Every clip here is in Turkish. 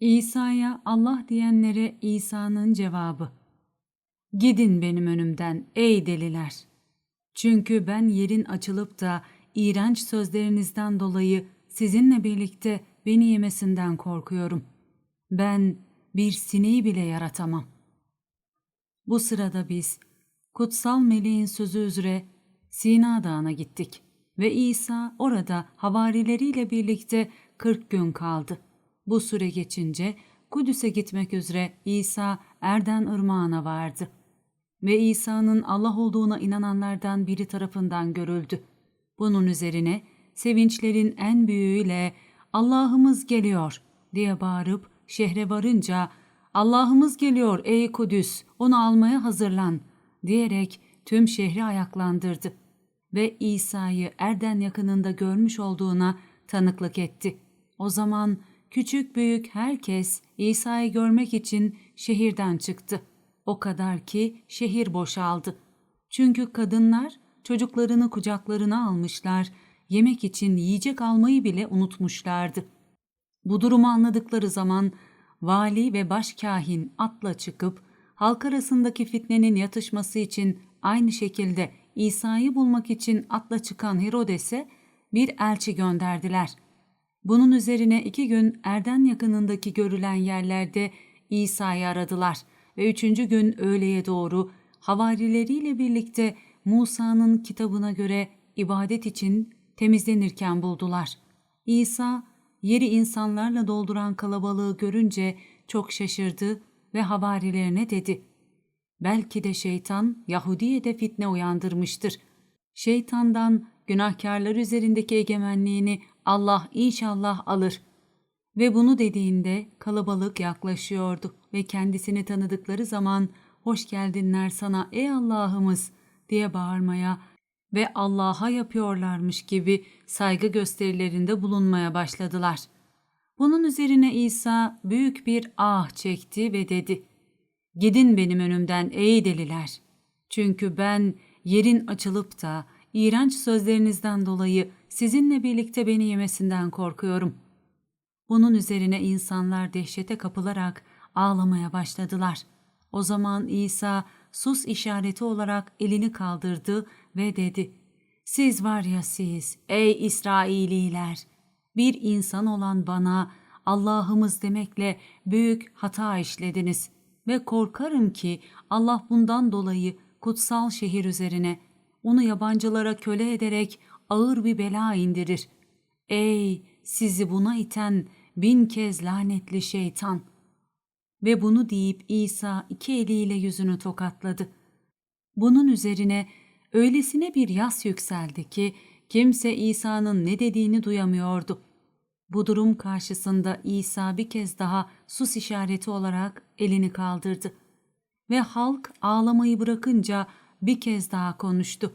İsa'ya Allah diyenlere İsa'nın cevabı. Gidin benim önümden ey deliler. Çünkü ben yerin açılıp da iğrenç sözlerinizden dolayı sizinle birlikte beni yemesinden korkuyorum. Ben bir sineği bile yaratamam. Bu sırada biz kutsal meleğin sözü üzere Sina Dağı'na gittik ve İsa orada havarileriyle birlikte 40 gün kaldı. Bu süre geçince Kudüs'e gitmek üzere İsa Erden Irmağı'na vardı ve İsa'nın Allah olduğuna inananlardan biri tarafından görüldü. Bunun üzerine sevinçlerin en büyüğüyle Allah'ımız geliyor diye bağırıp şehre varınca Allah'ımız geliyor ey Kudüs onu almaya hazırlan diyerek tüm şehri ayaklandırdı ve İsa'yı Erden yakınında görmüş olduğuna tanıklık etti. O zaman küçük büyük herkes İsa'yı görmek için şehirden çıktı. O kadar ki şehir boşaldı. Çünkü kadınlar çocuklarını kucaklarına almışlar, yemek için yiyecek almayı bile unutmuşlardı. Bu durumu anladıkları zaman vali ve başkahin atla çıkıp halk arasındaki fitnenin yatışması için aynı şekilde İsa'yı bulmak için atla çıkan Herodes'e bir elçi gönderdiler. Bunun üzerine iki gün Erden yakınındaki görülen yerlerde İsa'yı aradılar ve üçüncü gün öğleye doğru havarileriyle birlikte Musa'nın kitabına göre ibadet için temizlenirken buldular. İsa yeri insanlarla dolduran kalabalığı görünce çok şaşırdı ve havarilerine dedi. Belki de şeytan Yahudiye'de fitne uyandırmıştır. Şeytandan günahkarlar üzerindeki egemenliğini Allah inşallah alır. Ve bunu dediğinde kalabalık yaklaşıyordu ve kendisini tanıdıkları zaman hoş geldinler sana ey Allah'ımız diye bağırmaya ve Allah'a yapıyorlarmış gibi saygı gösterilerinde bulunmaya başladılar. Bunun üzerine İsa büyük bir ah çekti ve dedi, Gidin benim önümden ey deliler. Çünkü ben yerin açılıp da iğrenç sözlerinizden dolayı sizinle birlikte beni yemesinden korkuyorum. Bunun üzerine insanlar dehşete kapılarak ağlamaya başladılar. O zaman İsa sus işareti olarak elini kaldırdı ve dedi, Siz var ya siz, ey İsraililer, bir insan olan bana Allah'ımız demekle büyük hata işlediniz ve korkarım ki Allah bundan dolayı kutsal şehir üzerine onu yabancılara köle ederek ağır bir bela indirir. Ey sizi buna iten bin kez lanetli şeytan! Ve bunu deyip İsa iki eliyle yüzünü tokatladı. Bunun üzerine öylesine bir yas yükseldi ki kimse İsa'nın ne dediğini duyamıyordu. Bu durum karşısında İsa bir kez daha sus işareti olarak elini kaldırdı. Ve halk ağlamayı bırakınca bir kez daha konuştu.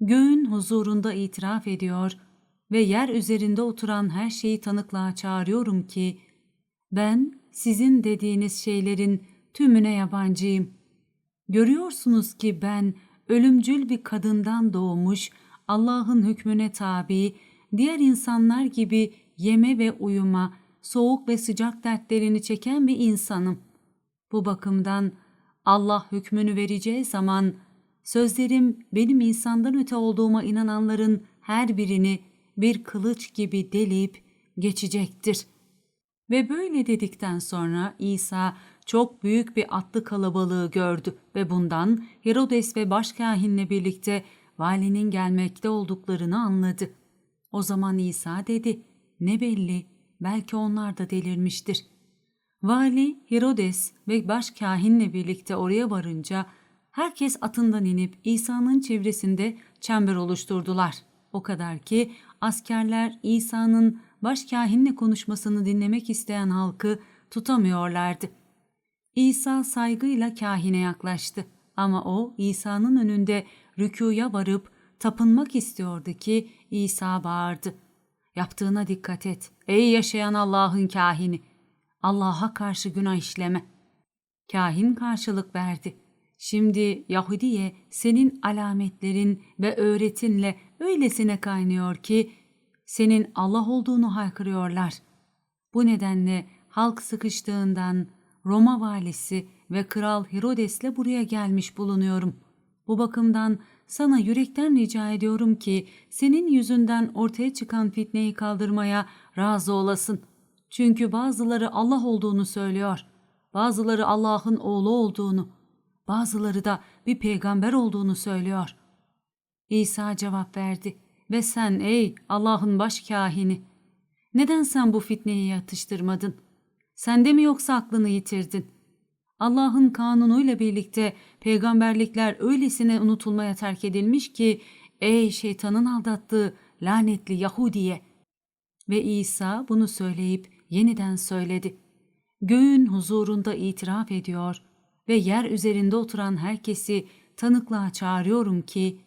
Göğün huzurunda itiraf ediyor ve yer üzerinde oturan her şeyi tanıklığa çağırıyorum ki, ben sizin dediğiniz şeylerin tümüne yabancıyım. Görüyorsunuz ki ben ölümcül bir kadından doğmuş, Allah'ın hükmüne tabi, diğer insanlar gibi yeme ve uyuma, soğuk ve sıcak dertlerini çeken bir insanım. Bu bakımdan Allah hükmünü vereceği zaman sözlerim benim insandan öte olduğuma inananların her birini bir kılıç gibi delip geçecektir. Ve böyle dedikten sonra İsa çok büyük bir atlı kalabalığı gördü ve bundan Herodes ve başkahinle birlikte valinin gelmekte olduklarını anladı. O zaman İsa dedi, ne belli, belki onlar da delirmiştir. Vali Herodes ve başkahinle birlikte oraya varınca herkes atından inip İsa'nın çevresinde çember oluşturdular. O kadar ki askerler İsa'nın başkahinle konuşmasını dinlemek isteyen halkı tutamıyorlardı. İsa saygıyla kahine yaklaştı ama o İsa'nın önünde rükuya varıp tapınmak istiyordu ki İsa bağırdı. Yaptığına dikkat et ey yaşayan Allah'ın kahini. Allah'a karşı günah işleme. Kahin karşılık verdi. Şimdi Yahudiye senin alametlerin ve öğretinle öylesine kaynıyor ki senin Allah olduğunu haykırıyorlar. Bu nedenle halk sıkıştığından Roma valisi ve kral Herodes'le buraya gelmiş bulunuyorum. Bu bakımdan sana yürekten rica ediyorum ki senin yüzünden ortaya çıkan fitneyi kaldırmaya razı olasın. Çünkü bazıları Allah olduğunu söylüyor. Bazıları Allah'ın oğlu olduğunu, bazıları da bir peygamber olduğunu söylüyor. İsa cevap verdi ve sen ey Allah'ın baş kahini neden sen bu fitneyi yatıştırmadın? Sen de mi yoksa aklını yitirdin? Allah'ın kanunuyla birlikte peygamberlikler öylesine unutulmaya terk edilmiş ki ey şeytanın aldattığı lanetli Yahudiye. Ve İsa bunu söyleyip yeniden söyledi. Göğün huzurunda itiraf ediyor ve yer üzerinde oturan herkesi tanıklığa çağırıyorum ki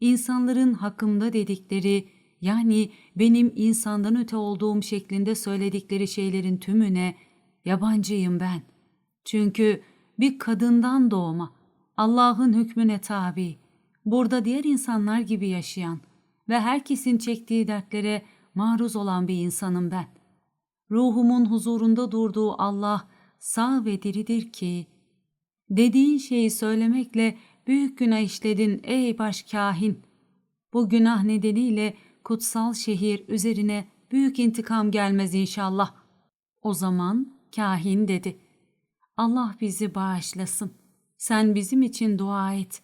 insanların hakkımda dedikleri yani benim insandan öte olduğum şeklinde söyledikleri şeylerin tümüne yabancıyım ben. Çünkü bir kadından doğma, Allah'ın hükmüne tabi, burada diğer insanlar gibi yaşayan ve herkesin çektiği dertlere maruz olan bir insanım ben. Ruhumun huzurunda durduğu Allah sağ ve diridir ki, dediğin şeyi söylemekle büyük günah işledin ey başkahin. Bu günah nedeniyle kutsal şehir üzerine büyük intikam gelmez inşallah. O zaman kahin dedi. Allah bizi bağışlasın. Sen bizim için dua et.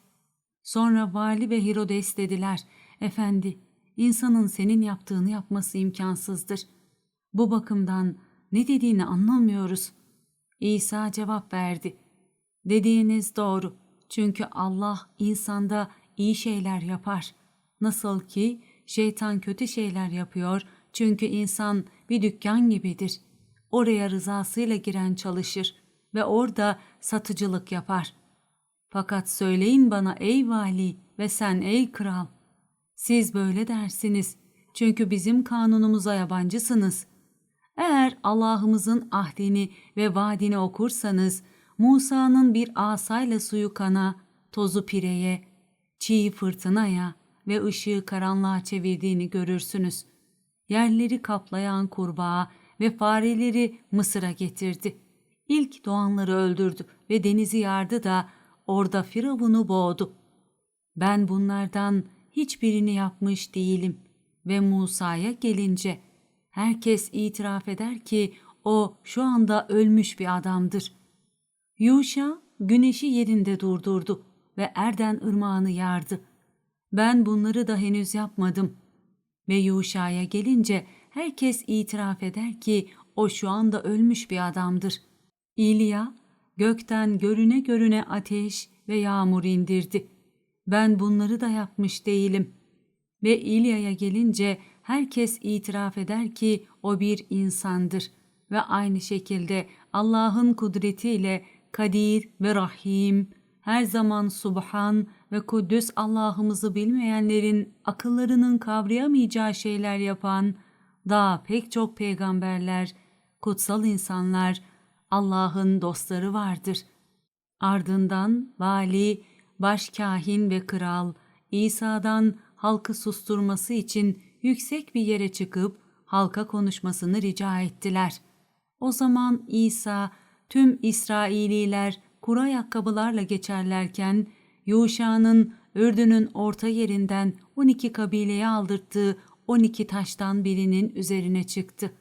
Sonra vali ve Herodes dediler. Efendi, insanın senin yaptığını yapması imkansızdır. Bu bakımdan ne dediğini anlamıyoruz. İsa cevap verdi. Dediğiniz doğru. Çünkü Allah insanda iyi şeyler yapar. Nasıl ki şeytan kötü şeyler yapıyor çünkü insan bir dükkan gibidir. Oraya rızasıyla giren çalışır ve orada satıcılık yapar. Fakat söyleyin bana ey vali ve sen ey kral. Siz böyle dersiniz çünkü bizim kanunumuza yabancısınız. Eğer Allah'ımızın ahdini ve vaadini okursanız Musa'nın bir asayla suyu kana, tozu pireye, çiğ fırtınaya ve ışığı karanlığa çevirdiğini görürsünüz. Yerleri kaplayan kurbağa ve fareleri Mısır'a getirdi. İlk doğanları öldürdü ve denizi yardı da orada Firavun'u boğdu. Ben bunlardan hiçbirini yapmış değilim ve Musa'ya gelince herkes itiraf eder ki o şu anda ölmüş bir adamdır. Yuşa güneşi yerinde durdurdu ve Erden ırmağını yardı. Ben bunları da henüz yapmadım. Ve Yuşa'ya gelince herkes itiraf eder ki o şu anda ölmüş bir adamdır. İlya gökten görüne görüne ateş ve yağmur indirdi. Ben bunları da yapmış değilim. Ve İlya'ya gelince herkes itiraf eder ki o bir insandır ve aynı şekilde Allah'ın kudretiyle Kadir ve Rahim, her zaman Subhan ve Kuddüs Allah'ımızı bilmeyenlerin akıllarının kavrayamayacağı şeyler yapan daha pek çok peygamberler, kutsal insanlar, Allah'ın dostları vardır. Ardından vali, başkahin ve kral İsa'dan halkı susturması için yüksek bir yere çıkıp halka konuşmasını rica ettiler. O zaman İsa tüm İsraililer kuru ayakkabılarla geçerlerken Yuşa'nın Ürdün'ün orta yerinden 12 kabileye aldırttığı 12 taştan birinin üzerine çıktı.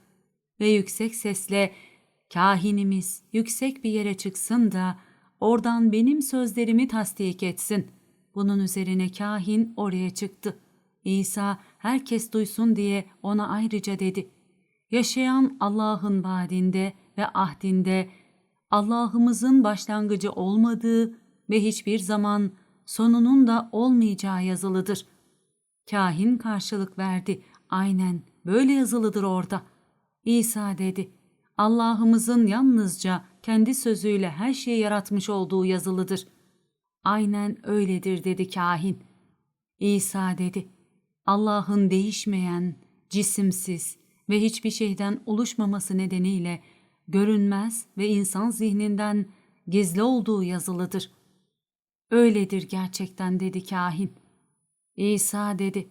Ve yüksek sesle kahinimiz yüksek bir yere çıksın da oradan benim sözlerimi tasdik etsin. Bunun üzerine kahin oraya çıktı. İsa herkes duysun diye ona ayrıca dedi. Yaşayan Allah'ın vaadinde ve ahdinde Allah'ımızın başlangıcı olmadığı ve hiçbir zaman sonunun da olmayacağı yazılıdır. Kahin karşılık verdi. Aynen böyle yazılıdır orada. İsa dedi. Allah'ımızın yalnızca kendi sözüyle her şeyi yaratmış olduğu yazılıdır. Aynen öyledir dedi kahin. İsa dedi. Allah'ın değişmeyen, cisimsiz ve hiçbir şeyden oluşmaması nedeniyle görünmez ve insan zihninden gizli olduğu yazılıdır. Öyledir gerçekten dedi kahin. İsa dedi,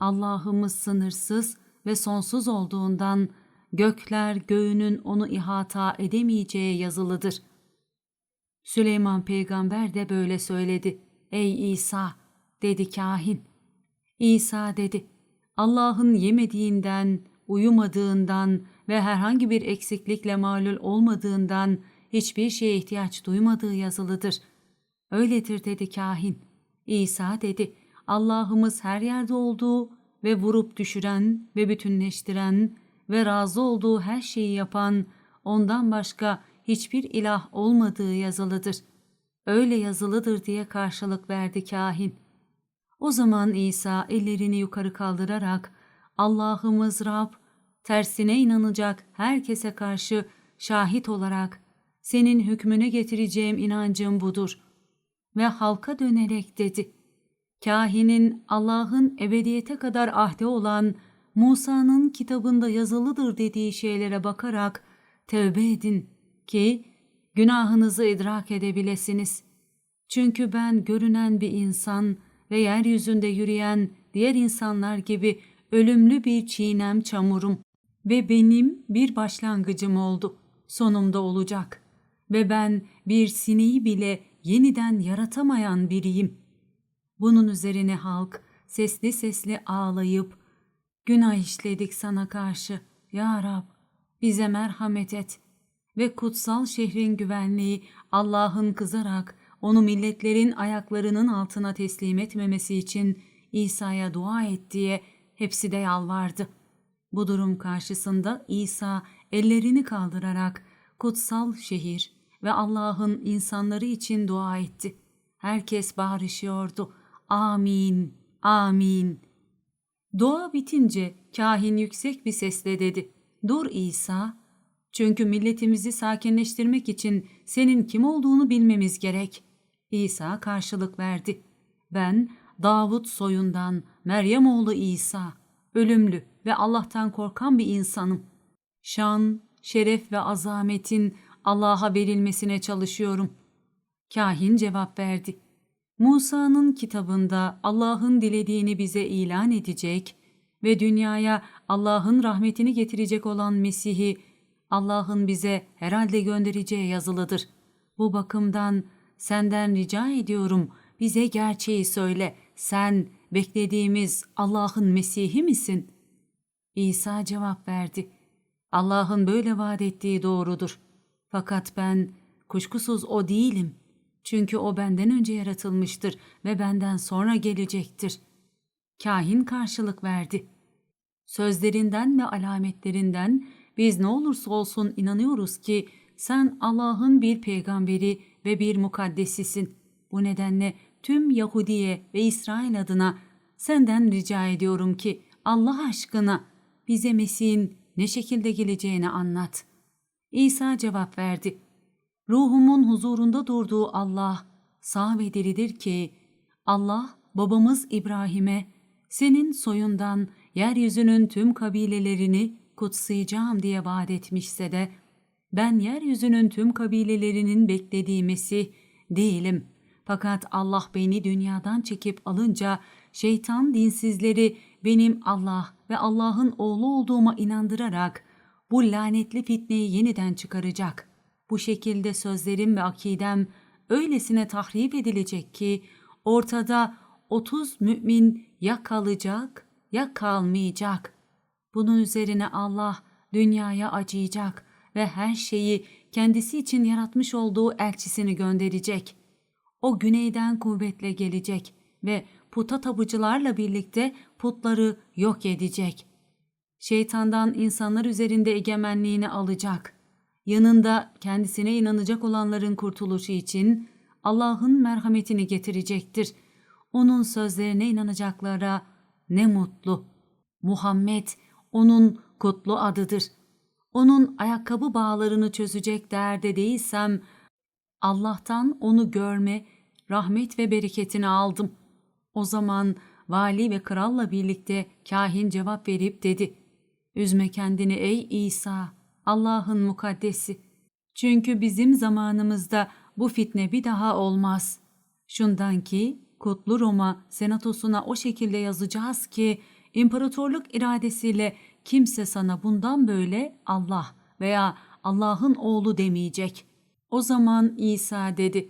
Allah'ımız sınırsız ve sonsuz olduğundan gökler göğünün onu ihata edemeyeceği yazılıdır. Süleyman peygamber de böyle söyledi. Ey İsa, dedi kahin. İsa dedi, Allah'ın yemediğinden, uyumadığından ve herhangi bir eksiklikle malul olmadığından hiçbir şeye ihtiyaç duymadığı yazılıdır. Öyledir dedi kahin. İsa dedi, Allah'ımız her yerde olduğu ve vurup düşüren ve bütünleştiren ve razı olduğu her şeyi yapan, ondan başka hiçbir ilah olmadığı yazılıdır. Öyle yazılıdır diye karşılık verdi kahin. O zaman İsa ellerini yukarı kaldırarak Allah'ımız Rab, tersine inanacak herkese karşı şahit olarak senin hükmüne getireceğim inancım budur. Ve halka dönerek dedi. Kahinin Allah'ın ebediyete kadar ahde olan Musa'nın kitabında yazılıdır dediği şeylere bakarak tövbe edin ki günahınızı idrak edebilesiniz. Çünkü ben görünen bir insan ve yeryüzünde yürüyen diğer insanlar gibi ölümlü bir çiğnem çamurum ve benim bir başlangıcım oldu, sonumda olacak ve ben bir sineği bile yeniden yaratamayan biriyim. Bunun üzerine halk sesli sesli ağlayıp, günah işledik sana karşı, Ya Rab, bize merhamet et ve kutsal şehrin güvenliği Allah'ın kızarak onu milletlerin ayaklarının altına teslim etmemesi için İsa'ya dua et diye hepsi de yalvardı. Bu durum karşısında İsa ellerini kaldırarak kutsal şehir ve Allah'ın insanları için dua etti. Herkes bağırışıyordu. Amin, amin. Dua bitince kahin yüksek bir sesle dedi. Dur İsa, çünkü milletimizi sakinleştirmek için senin kim olduğunu bilmemiz gerek. İsa karşılık verdi. Ben Davut soyundan Meryem oğlu İsa, ölümlü ve Allah'tan korkan bir insanım. Şan, şeref ve azametin Allah'a verilmesine çalışıyorum. Kahin cevap verdi. Musa'nın kitabında Allah'ın dilediğini bize ilan edecek ve dünyaya Allah'ın rahmetini getirecek olan Mesih'i Allah'ın bize herhalde göndereceği yazılıdır. Bu bakımdan senden rica ediyorum bize gerçeği söyle. Sen beklediğimiz Allah'ın Mesih'i misin? İsa cevap verdi. Allah'ın böyle vaat ettiği doğrudur. Fakat ben kuşkusuz o değilim. Çünkü o benden önce yaratılmıştır ve benden sonra gelecektir. Kahin karşılık verdi. Sözlerinden ve alametlerinden biz ne olursa olsun inanıyoruz ki sen Allah'ın bir peygamberi ve bir mukaddesisin. Bu nedenle tüm Yahudiye ve İsrail adına senden rica ediyorum ki Allah aşkına bize Mesih'in ne şekilde geleceğini anlat. İsa cevap verdi. Ruhumun huzurunda durduğu Allah sağ ve diridir ki Allah babamız İbrahim'e senin soyundan yeryüzünün tüm kabilelerini kutsayacağım diye vaat etmişse de ben yeryüzünün tüm kabilelerinin beklediği Mesih değilim. Fakat Allah beni dünyadan çekip alınca şeytan dinsizleri benim Allah ve Allah'ın oğlu olduğuma inandırarak bu lanetli fitneyi yeniden çıkaracak. Bu şekilde sözlerim ve akidem öylesine tahrip edilecek ki ortada otuz mümin ya kalacak ya kalmayacak. Bunun üzerine Allah dünyaya acıyacak ve her şeyi kendisi için yaratmış olduğu elçisini gönderecek. O güneyden kuvvetle gelecek ve puta tapıcılarla birlikte putları yok edecek. Şeytandan insanlar üzerinde egemenliğini alacak. Yanında kendisine inanacak olanların kurtuluşu için Allah'ın merhametini getirecektir. Onun sözlerine inanacaklara ne mutlu. Muhammed onun kutlu adıdır. Onun ayakkabı bağlarını çözecek derde değilsem, Allah'tan onu görme, rahmet ve bereketini aldım. O zaman vali ve kralla birlikte kahin cevap verip dedi. Üzme kendini ey İsa, Allah'ın mukaddesi. Çünkü bizim zamanımızda bu fitne bir daha olmaz. Şundan ki Kutlu Roma senatosuna o şekilde yazacağız ki imparatorluk iradesiyle kimse sana bundan böyle Allah veya Allah'ın oğlu demeyecek. O zaman İsa dedi,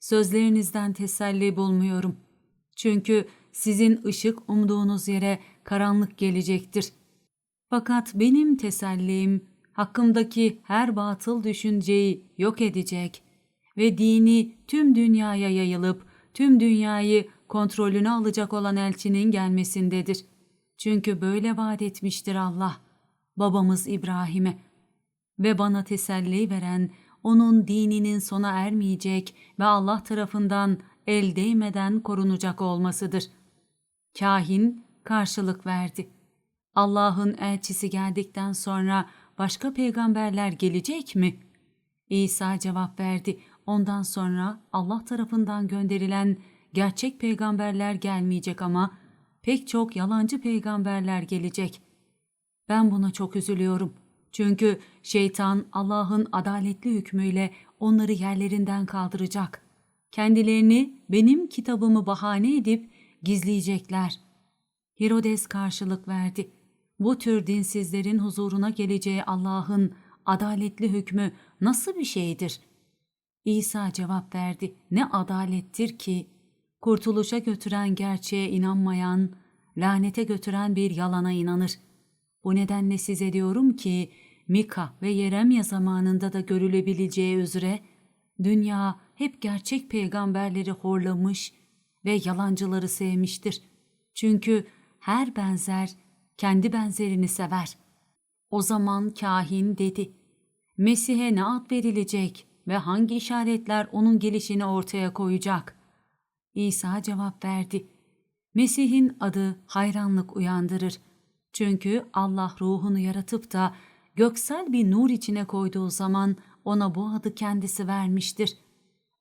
sözlerinizden teselli bulmuyorum. Çünkü sizin ışık umduğunuz yere karanlık gelecektir. Fakat benim tesellim hakkımdaki her batıl düşünceyi yok edecek ve dini tüm dünyaya yayılıp tüm dünyayı kontrolüne alacak olan elçinin gelmesindedir. Çünkü böyle vaat etmiştir Allah, babamız İbrahim'e. Ve bana teselli veren, onun dininin sona ermeyecek ve Allah tarafından el değmeden korunacak olmasıdır. Kahin karşılık verdi. Allah'ın elçisi geldikten sonra başka peygamberler gelecek mi? İsa cevap verdi. Ondan sonra Allah tarafından gönderilen gerçek peygamberler gelmeyecek ama pek çok yalancı peygamberler gelecek. Ben buna çok üzülüyorum. Çünkü şeytan Allah'ın adaletli hükmüyle onları yerlerinden kaldıracak. Kendilerini benim kitabımı bahane edip gizleyecekler. Herodes karşılık verdi. Bu tür dinsizlerin huzuruna geleceği Allah'ın adaletli hükmü nasıl bir şeydir? İsa cevap verdi. Ne adalettir ki kurtuluşa götüren gerçeğe inanmayan, lanete götüren bir yalana inanır. Bu nedenle size diyorum ki Mika ve Yeremya zamanında da görülebileceği üzere dünya hep gerçek peygamberleri horlamış ve yalancıları sevmiştir. Çünkü her benzer kendi benzerini sever. O zaman kahin dedi, Mesih'e ne ad verilecek ve hangi işaretler onun gelişini ortaya koyacak? İsa cevap verdi, Mesih'in adı hayranlık uyandırır. Çünkü Allah ruhunu yaratıp da göksel bir nur içine koyduğu zaman ona bu adı kendisi vermiştir.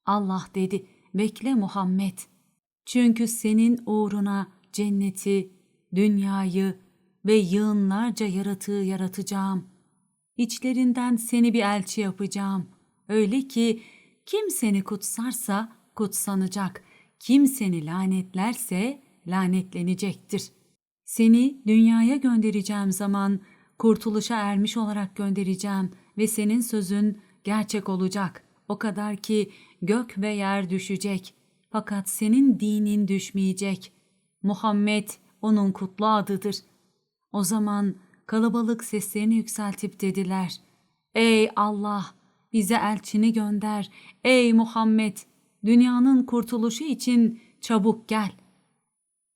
Allah dedi, bekle Muhammed. Çünkü senin uğruna cenneti, dünyayı ve yığınlarca yaratığı yaratacağım. İçlerinden seni bir elçi yapacağım. Öyle ki kim seni kutsarsa kutsanacak, kim seni lanetlerse lanetlenecektir. Seni dünyaya göndereceğim zaman kurtuluşa ermiş olarak göndereceğim ve senin sözün gerçek olacak. O kadar ki gök ve yer düşecek. Fakat senin dinin düşmeyecek. Muhammed onun kutlu adıdır. O zaman kalabalık seslerini yükseltip dediler. Ey Allah! Bize elçini gönder. Ey Muhammed! Dünyanın kurtuluşu için çabuk gel.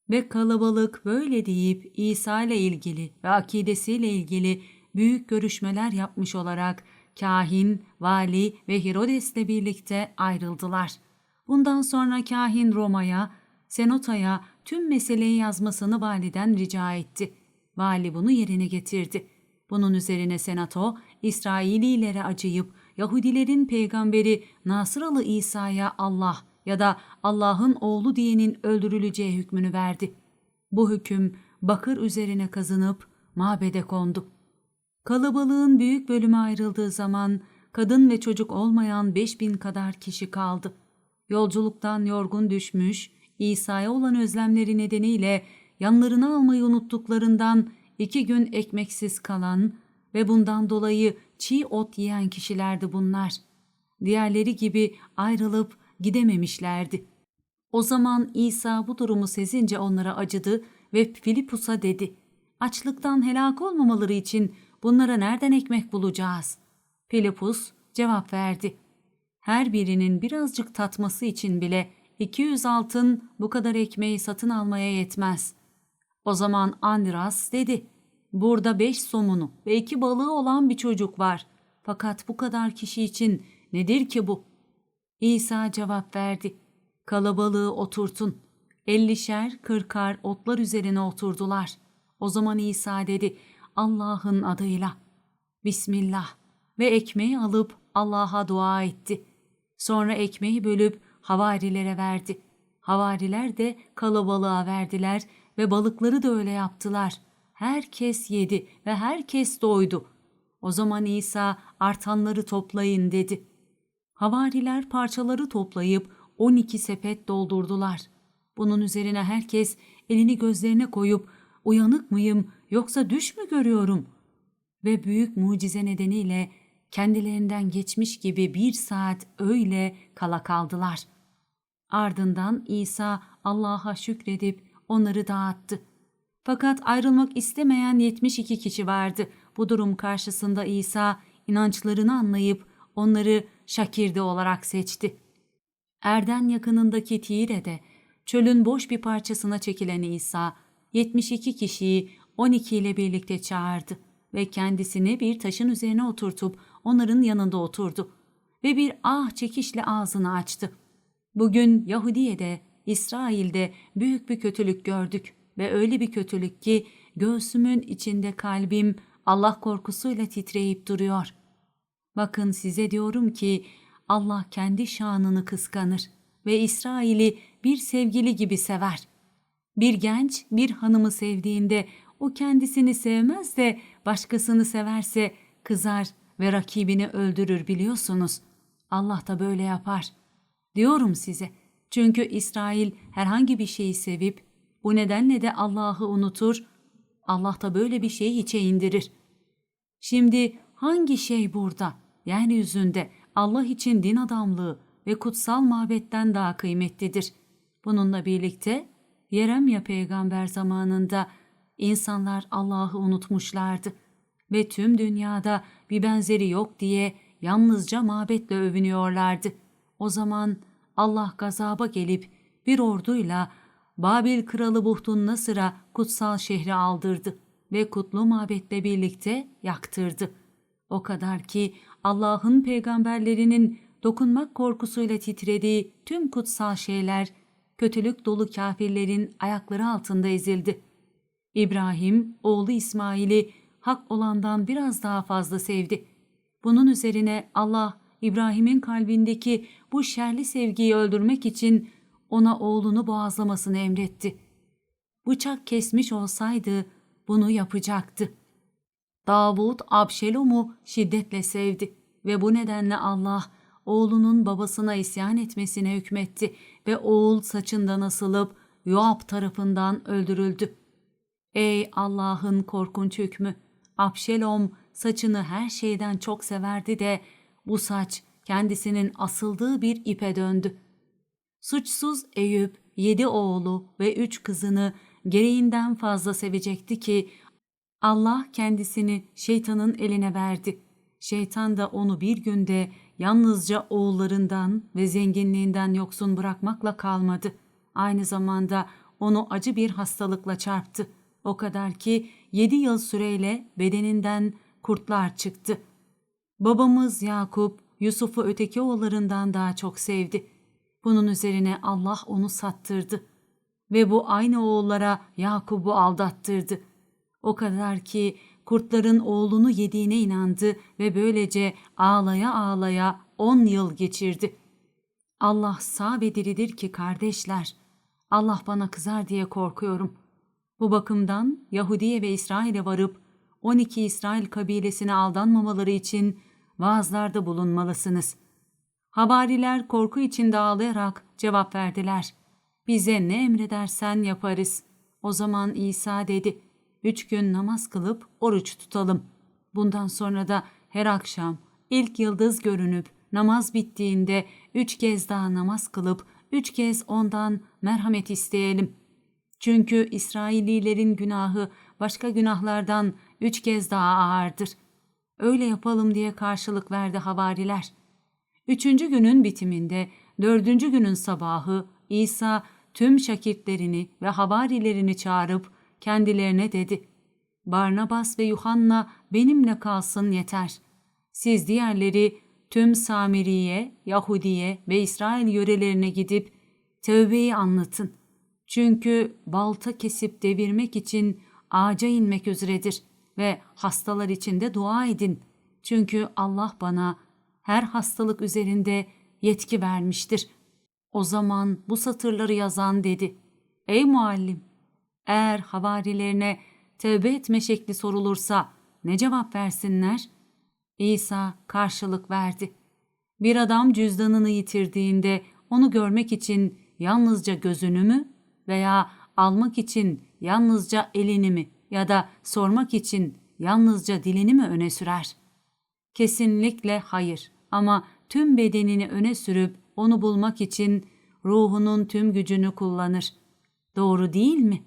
Ve kalabalık böyle deyip İsa ile ilgili ve akidesiyle ilgili büyük görüşmeler yapmış olarak kahin, vali ve Herodes'le birlikte ayrıldılar. Bundan sonra kahin Roma'ya, Senota'ya tüm meseleyi yazmasını validen rica etti. Vali bunu yerine getirdi. Bunun üzerine senato, İsraililere acıyıp Yahudilerin peygamberi Nasıralı İsa'ya Allah ya da Allah'ın oğlu diyenin öldürüleceği hükmünü verdi. Bu hüküm bakır üzerine kazınıp mabede kondu. Kalabalığın büyük bölümü ayrıldığı zaman kadın ve çocuk olmayan beş bin kadar kişi kaldı. Yolculuktan yorgun düşmüş, İsa'ya olan özlemleri nedeniyle yanlarına almayı unuttuklarından iki gün ekmeksiz kalan ve bundan dolayı çiğ ot yiyen kişilerdi bunlar. Diğerleri gibi ayrılıp gidememişlerdi. O zaman İsa bu durumu sezince onlara acıdı ve Filipus'a dedi, açlıktan helak olmamaları için bunlara nereden ekmek bulacağız? Filipus cevap verdi, her birinin birazcık tatması için bile 200 altın bu kadar ekmeği satın almaya yetmez. O zaman Andras dedi, burada beş somunu ve iki balığı olan bir çocuk var. Fakat bu kadar kişi için nedir ki bu? İsa cevap verdi, kalabalığı oturtun. Ellişer, kırkar otlar üzerine oturdular. O zaman İsa dedi, Allah'ın adıyla. Bismillah ve ekmeği alıp Allah'a dua etti. Sonra ekmeği bölüp havarilere verdi. Havariler de kalabalığa verdiler ve balıkları da öyle yaptılar. Herkes yedi ve herkes doydu. O zaman İsa artanları toplayın dedi. Havariler parçaları toplayıp on iki sepet doldurdular. Bunun üzerine herkes elini gözlerine koyup uyanık mıyım yoksa düş mü görüyorum? Ve büyük mucize nedeniyle kendilerinden geçmiş gibi bir saat öyle kala kaldılar. Ardından İsa Allah'a şükredip onları dağıttı. Fakat ayrılmak istemeyen 72 kişi vardı. Bu durum karşısında İsa inançlarını anlayıp onları şakirde olarak seçti. Erden yakınındaki Tire'de çölün boş bir parçasına çekilen İsa 72 kişiyi 12 ile birlikte çağırdı ve kendisini bir taşın üzerine oturtup onların yanında oturdu ve bir ah çekişle ağzını açtı. Bugün Yahudiye'de, İsrail'de büyük bir kötülük gördük ve öyle bir kötülük ki göğsümün içinde kalbim Allah korkusuyla titreyip duruyor. Bakın size diyorum ki Allah kendi şanını kıskanır ve İsrail'i bir sevgili gibi sever. Bir genç bir hanımı sevdiğinde o kendisini sevmez de başkasını severse kızar ve rakibini öldürür biliyorsunuz. Allah da böyle yapar. Diyorum size. Çünkü İsrail herhangi bir şeyi sevip bu nedenle de Allah'ı unutur. Allah da böyle bir şeyi içe indirir. Şimdi hangi şey burada, yani yüzünde Allah için din adamlığı ve kutsal mabetten daha kıymetlidir? Bununla birlikte Yeremya peygamber zamanında insanlar Allah'ı unutmuşlardı ve tüm dünyada bir benzeri yok diye yalnızca mabetle övünüyorlardı. O zaman Allah gazaba gelip bir orduyla Babil kralı Buhtun Nasır'a kutsal şehri aldırdı ve kutlu mabetle birlikte yaktırdı. O kadar ki Allah'ın peygamberlerinin dokunmak korkusuyla titrediği tüm kutsal şeyler kötülük dolu kafirlerin ayakları altında ezildi. İbrahim oğlu İsmail'i hak olandan biraz daha fazla sevdi. Bunun üzerine Allah İbrahim'in kalbindeki bu şerli sevgiyi öldürmek için ona oğlunu boğazlamasını emretti. Bıçak kesmiş olsaydı bunu yapacaktı. Davut Abşelom'u şiddetle sevdi ve bu nedenle Allah oğlunun babasına isyan etmesine hükmetti ve oğul saçından asılıp Yoab tarafından öldürüldü. Ey Allah'ın korkunç hükmü! Abşelom saçını her şeyden çok severdi de bu saç kendisinin asıldığı bir ipe döndü. Suçsuz Eyüp yedi oğlu ve üç kızını gereğinden fazla sevecekti ki Allah kendisini şeytanın eline verdi. Şeytan da onu bir günde yalnızca oğullarından ve zenginliğinden yoksun bırakmakla kalmadı. Aynı zamanda onu acı bir hastalıkla çarptı. O kadar ki yedi yıl süreyle bedeninden kurtlar çıktı. Babamız Yakup, Yusuf'u öteki oğullarından daha çok sevdi. Bunun üzerine Allah onu sattırdı. Ve bu aynı oğullara Yakup'u aldattırdı. O kadar ki kurtların oğlunu yediğine inandı ve böylece ağlaya ağlaya on yıl geçirdi. Allah sağ ve diridir ki kardeşler, Allah bana kızar diye korkuyorum. Bu bakımdan Yahudiye ve İsrail'e varıp 12 İsrail kabilesine aldanmamaları için vaazlarda bulunmalısınız. Havariler korku içinde ağlayarak cevap verdiler. Bize ne emredersen yaparız. O zaman İsa dedi, üç gün namaz kılıp oruç tutalım. Bundan sonra da her akşam ilk yıldız görünüp namaz bittiğinde üç kez daha namaz kılıp üç kez ondan merhamet isteyelim. Çünkü İsraililerin günahı başka günahlardan üç kez daha ağırdır. Öyle yapalım diye karşılık verdi havariler. Üçüncü günün bitiminde, dördüncü günün sabahı İsa tüm şakirtlerini ve havarilerini çağırıp kendilerine dedi. Barnabas ve Yuhanna benimle kalsın yeter. Siz diğerleri tüm Samiriye, Yahudiye ve İsrail yörelerine gidip tövbeyi anlatın. Çünkü balta kesip devirmek için ağaca inmek üzeredir ve hastalar için de dua edin. Çünkü Allah bana her hastalık üzerinde yetki vermiştir. O zaman bu satırları yazan dedi. Ey muallim! Eğer havarilerine tevbe etme şekli sorulursa ne cevap versinler? İsa karşılık verdi. Bir adam cüzdanını yitirdiğinde onu görmek için yalnızca gözünü mü veya almak için yalnızca elini mi ya da sormak için yalnızca dilini mi öne sürer? Kesinlikle hayır ama tüm bedenini öne sürüp onu bulmak için ruhunun tüm gücünü kullanır. Doğru değil mi?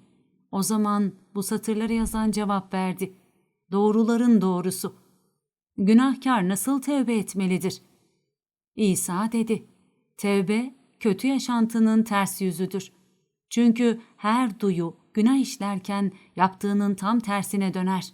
O zaman bu satırları yazan cevap verdi. Doğruların doğrusu. Günahkar nasıl tövbe etmelidir? İsa dedi. Tevbe kötü yaşantının ters yüzüdür. Çünkü her duyu günah işlerken yaptığının tam tersine döner.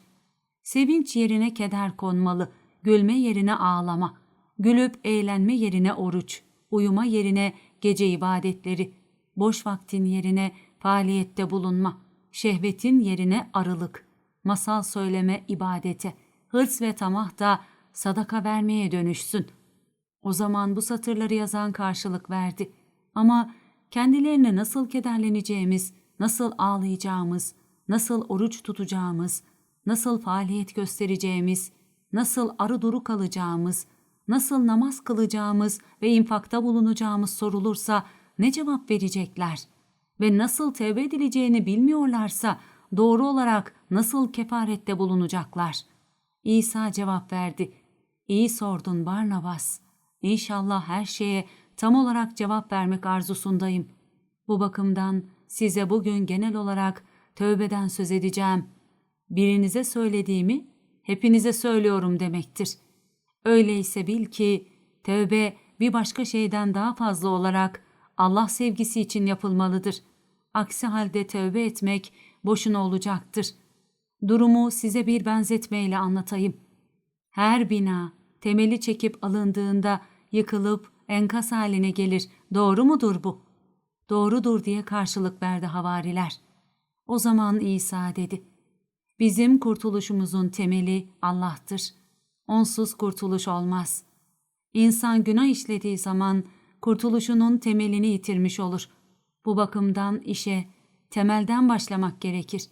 Sevinç yerine keder konmalı, gülme yerine ağlama, gülüp eğlenme yerine oruç, uyuma yerine gece ibadetleri, boş vaktin yerine faaliyette bulunma, şehvetin yerine arılık, masal söyleme ibadete, hırs ve tamah da sadaka vermeye dönüşsün. O zaman bu satırları yazan karşılık verdi. Ama kendilerine nasıl kederleneceğimiz, nasıl ağlayacağımız, nasıl oruç tutacağımız, nasıl faaliyet göstereceğimiz, nasıl arı duru kalacağımız, nasıl namaz kılacağımız ve infakta bulunacağımız sorulursa ne cevap verecekler? Ve nasıl tevbe edileceğini bilmiyorlarsa doğru olarak nasıl kefarette bulunacaklar? İsa cevap verdi. İyi sordun Barnabas. İnşallah her şeye tam olarak cevap vermek arzusundayım. Bu bakımdan size bugün genel olarak tövbeden söz edeceğim. Birinize söylediğimi hepinize söylüyorum demektir. Öyleyse bil ki tövbe bir başka şeyden daha fazla olarak Allah sevgisi için yapılmalıdır. Aksi halde tövbe etmek boşuna olacaktır. Durumu size bir benzetmeyle anlatayım. Her bina temeli çekip alındığında yıkılıp enkaz haline gelir. Doğru mudur bu? Doğrudur diye karşılık verdi havariler. O zaman İsa dedi. Bizim kurtuluşumuzun temeli Allah'tır. Onsuz kurtuluş olmaz. İnsan günah işlediği zaman kurtuluşunun temelini yitirmiş olur. Bu bakımdan işe temelden başlamak gerekir.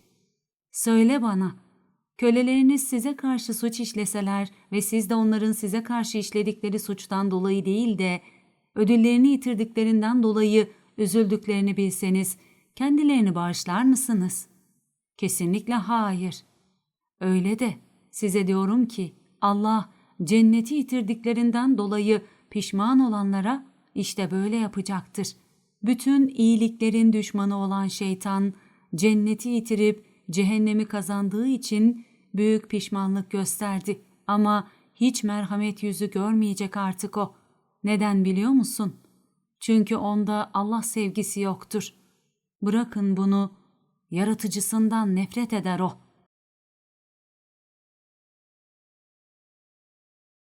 Söyle bana, köleleriniz size karşı suç işleseler ve siz de onların size karşı işledikleri suçtan dolayı değil de ödüllerini yitirdiklerinden dolayı üzüldüklerini bilseniz kendilerini bağışlar mısınız? Kesinlikle hayır. Öyle de size diyorum ki Allah cenneti yitirdiklerinden dolayı pişman olanlara işte böyle yapacaktır. Bütün iyiliklerin düşmanı olan şeytan cenneti yitirip cehennemi kazandığı için büyük pişmanlık gösterdi ama hiç merhamet yüzü görmeyecek artık o. Neden biliyor musun? Çünkü onda Allah sevgisi yoktur. Bırakın bunu, yaratıcısından nefret eder o.